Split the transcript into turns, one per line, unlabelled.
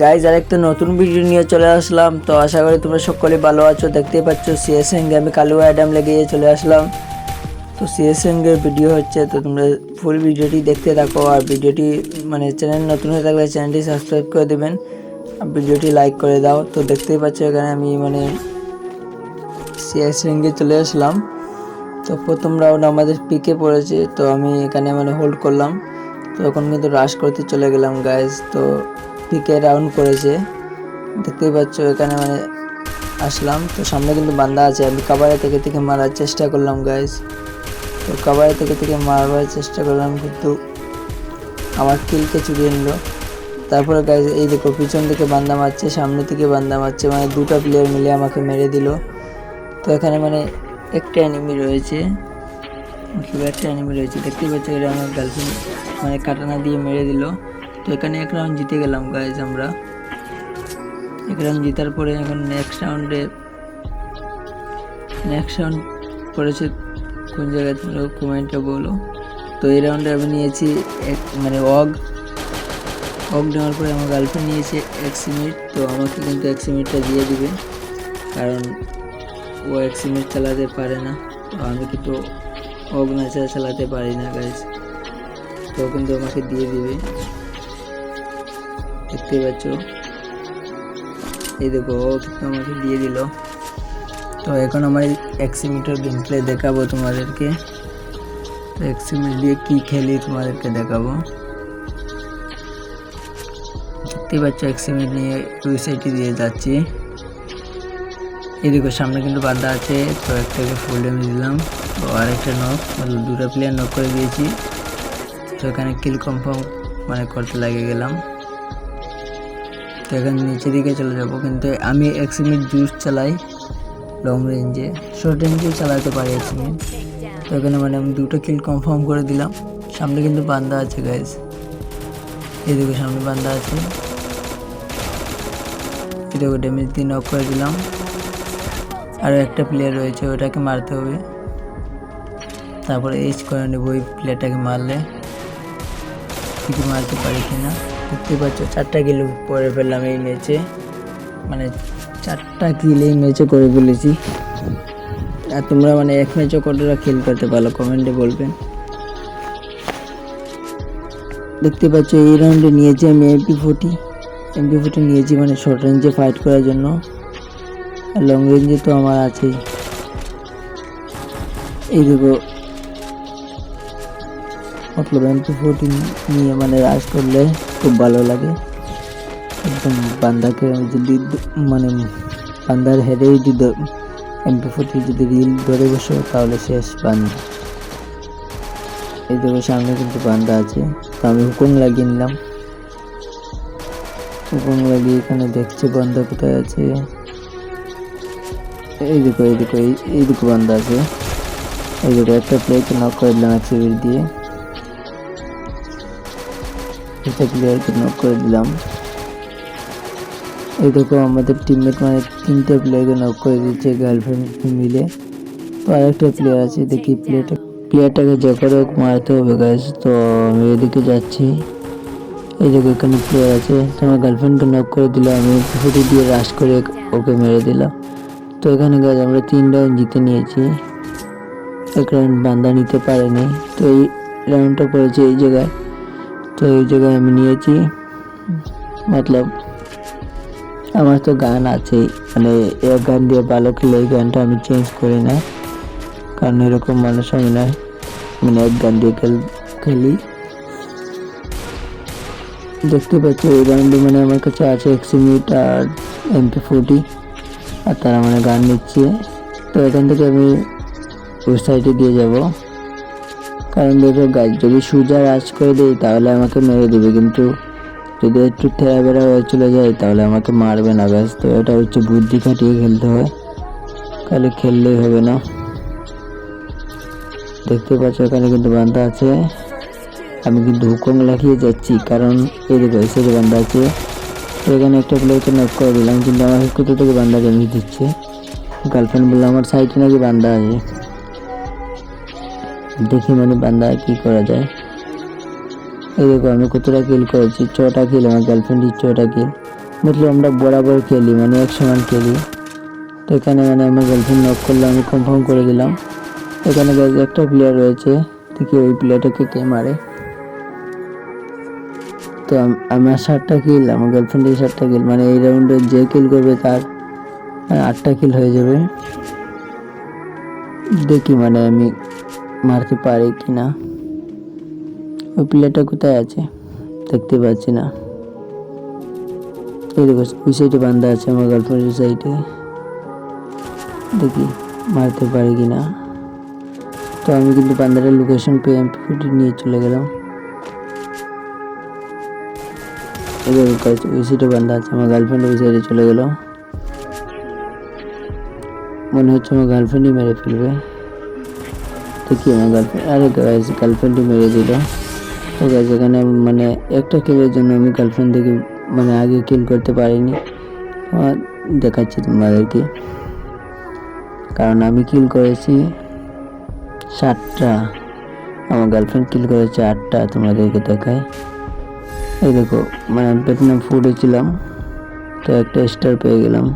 Guys আরেকটা নতুন video নিয়ে চলে আসলাম। তো আশা করি তোমরা সকলে ভালো আছো, দেখতেই পাচ্ছ সিএসএনগে আমি কালু অ্যাডাম লেগে চলে আসলাম। তো সিএসএনগের ভিডিও হচ্ছে, তো তোমরা ফুল ভিডিওটি দেখতে থাকো, আর ভিডিওটি মানে চ্যানেল নতুন হয়ে থাকলে চ্যানেলটি সাবস্ক্রাইব করে দেবেন, আর ভিডিওটি লাইক করে দাও। তো দেখতেই পাচ্ছ এখানে আমি মানে সিএসএনগে চলে আসলাম। তো প্রথম রাউন্ড আমাদের পিকে পড়েছে, তো আমি এখানে মানে হোল্ড করলাম। তো এখন কিন্তু রাশ করতে চলে গেলাম গাইজ তো পিকে রাউন্ড করেছে। দেখতেই পাচ্ছ, এখানে মানে আসলাম। তো সামনে কিন্তু বান্দা আছে। আমি কাবারে থেকে থেকে মারার চেষ্টা করলাম গাইজ তো কাবারে থেকে থেকে মারবার চেষ্টা করলাম, কিন্তু আমার কিলকে চুরিয়ে নিল। তারপরে গাইজ এই দেখো, পিছন থেকে বান্দা মারছে, সামনে থেকে বান্দা মারছে। মানে দুটো প্লেয়ার মিলে আমাকে মেরে দিল। তো এখানে মানে একটা অ্যানিমি রয়েছে। মতলব একটা অ্যানিমি রয়েছে। দেখতেই পাচ্ছ এটা আমার গার্লফ্রেন্ড মানে কাটানা দিয়ে মেরে দিল। তো এখানে এক রাউন্ড জিতে গেলাম গাইজ আমরা। এক রাউন্ড জিতার পরে এখন নেক্সট রাউন্ডে নেক্সট রাউন্ড পড়েছে কোন জায়গায় তোমরা কমেন্টে বলো। তো এই রাউন্ডে আমি নিয়েছি এক মানে অগ। অগ নেওয়ার পরে আমার গার্লফ্রেন্ড নিয়েছে এক্সিমিট তো আমাকে কিন্তু এক্সিমিটটা দিয়ে দিবে। কারণ ও এক্সিমিট চালাতে পারে না। তো আমি কিন্তু অগ ম্যাচা চালাতে পারি না গাইজ তো কিন্তু আমাকে দিয়ে দিবে। দেখতে পাচ্ছ। এই দেখো কিন্তু আমাকে দিয়ে দিল। তো এখন আমার এক্সিমিটার গেম প্লে দেখাবো তোমাদেরকে। তো এক্সিমিট দিয়ে কি খেলি তোমাদেরকে দেখাবো। দেখতেই পাচ্ছ এক্সিমিট নিয়ে ওই সাইডে দিয়ে যাচ্ছি। এদিকে সামনে কিন্তু বাধা আছে, তো একটাকে ফুল ড্যামেজ দিলাম। তো আরেকটা নক মানে দুটো প্লেয়ার নক করে দিয়েছি। তো এখানে কিল কনফার্ম মানে করতে লাগে গেলাম। তো এখানে নিচের দিকে চলে যাব। কিন্তু আমি এক্সিমিট জুস চালাই লং রেঞ্জে শর্ট রেঞ্জে চালাতে পারি এক্সিমিট তো এখানে মানে আমি দুটো কিল কনফার্ম করে দিলাম। সামনে কিন্তু বান্দা আছে গাইজ এদিকে সামনে বান্দা আছে। এদিকে ড্যামেজ দিয়ে নক করে দিলাম। আরও একটা প্লেয়ার রয়েছে, ওটাকে মারতে হবে। তারপরে এইচ করে নেব ওই প্লেয়ারটাকে মারলে। কিছু মারতে পারি কিনা? দেখতে পাচ্ছ, চারটা কিল করে ফেললাম এই ম্যাচে। মানে চারটা কিল এই ম্যাচে করে ফেলেছি। আর তোমরা মানে এক ম্যাচে কতটা কিল করতে পারো কমেন্টে বলবেন দেখতে পাচ্ছ, এই রাউন্ডে নিয়েছি আমি এমপি ফোর্টি এমপি ফোর্টি নিয়েছি মানে শর্ট রেঞ্জে ফাইট করার জন্য। আর লং রেঞ্জে তো আমার আছেই এই দেখো। মতলব এমপি ফোর্টি নিয়ে মানে রাজ করলে খুব ভালো লাগে। একদম বান্দাকে যদি মানে বান্দার হেডে যদি এমপি ফোর্টি যদি রিল ধরে বসো, তাহলে শেষ বান্দা। এই দেখো সামনে কিন্তু বান্দা আছে। তো আমি হুকুম লাগিয়ে নিলাম। হুকুম লাগিয়ে এখানে দেখছে বান্দা কোথায় আছে। এই দেখো এই দেখো, এই বান্দা আছে। এই দেখো একটা প্লেয়ারকে নক করে দিলাম অ্যাক্সিভিট দিয়ে। একটা প্লেয়ারকে নক করে দিলাম। দেখো, আমাদের টিমমেট মানে তিনটে প্লেয়ারকে নক করে দিচ্ছে গার্লফ্রেন্ড মিলে। তো আরেকটা প্লেয়ার আছে, দেখি প্লেয়ারটা প্লেয়ারটাকে যে করে হোক মারতে হবে গাইজ তো আমি এদিকে যাচ্ছি। এই দেখো, এখানে প্লেয়ার আছে। তো আমার গার্লফ্রেন্ডকে নক করে দিলাম আমি ফুটি দিয়ে রাশ করে ওকে মেরে দিলাম। তো এখানে গাছ আমরা তিন রাউন্ড জিতে নিয়েছি। এক রাউন্ড বান্দা নিতে পারেনি। তো এই রাউন্ডটা পড়েছে এই জায়গায়। তো এই জায়গায় আমি নিয়েছি। মতলব আমার তো গান আছে। মানে এক গান দিয়ে ভালো খেলে এই গানটা আমি চেঞ্জ করি না। কারণ এরকম মানুষ আমি নয় মানে এক গান দিয়ে খেল, খেলি। দেখতে পাচ্ছ এই রাউন্ডে মানে আমার কাছে আছে এক্সিমিট আর এমপি ফোর্টি আর তারা মানে গান নিচ্ছে। তো এখান থেকে আমি ওই সাইডে দিয়ে যাব। কারণ দেখো গাছ যদি সুজা রাজ করে দিই তাহলে আমাকে মেরে দেবে। কিন্তু যদি একটু থেরাবেরা হয়ে চলে যায়, তাহলে আমাকে মারবে না। গাছ তো এটা হচ্ছে বুদ্ধি খাটিয়ে খেলতে হয়। খালি খেললেই হবে না। দেখতে পাচ্ছ, এখানে কিন্তু বান্ধা আছে। আমি কিন্তু হুকুম লাগিয়ে যাচ্ছি? কারণ এই দেখো সাইডে বান্ধা আছে। এখানে একটা প্লেয়ারকে নক করে দিলাম, কিন্তু আমার কোথা থেকে বান্ধা ড্যামেজ দিচ্ছে? গার্লফ্রেন্ড বলল, আমার সাইডে নাকি বান্ধা আছে। দেখি মানে বান্ধা কি করা যায়। এই দেখো, আমি কতটা কিল করেছি, ছটা কিল আমার গার্লফ্রেন্ডের ছটা কিল বুঝলি, আমরা বরাবর খেলি মানে এক সমান খেলি তো এখানে মানে আমার গার্লফ্রেন্ড নক করলে আমি কনফার্ম করে দিলাম। এখানে guys, একটা প্লেয়ার রয়েছে, দেখি ওই প্লেয়ারটাকে কে মারে। তো আমার সাতটা কিল আমার গার্লফ্রেন্ডের সাতটা কিল মানে এই রাউন্ডে যে কিল করবে তার আটটা কিল হয়ে যাবে। দেখি মানে আমি মারতে পারি কি না? ওই প্লেয়ারটা কোথায় আছে? দেখতে পাচ্ছি না। এই দেখো, ওই সাইডে বান্ধা আছে আমার গার্লফ্রেন্ডের সাইডে দেখি, মারতে পারি কি না। তো আমি কিন্তু বান্দারের লোকেশন পেয়ে এমপি ফিফটি নিয়ে চলে গেলাম। ওই সাইডে বান্ধা আছে আমার গার্লফ্রেন্ড ওই সাইডে চলে গেল মনে হচ্ছে আমার গার্লফ্রেন্ডই মেরে ফেলবে। দেখি আমার গার্লফ্রেন্ড আরে গাইজ গার্লফ্রেন্ডই মেরে দিল। তো গাইজ এখানে মানে একটা কিলের জন্য আমি গার্লফ্রেন্ড থেকে মানে আগে কিল করতে পারিনি। দেখাচ্ছি তোমাদেরকে। কারণ আমি কিল করেছি সাতটা। আমার গার্লফ্রেন্ড কিল করেছে আটটা, তোমাদেরকে দেখায় এই দেখো মানে আমি প্লেটিনাম ফুটে তো একটা স্টার পেয়ে গেলাম।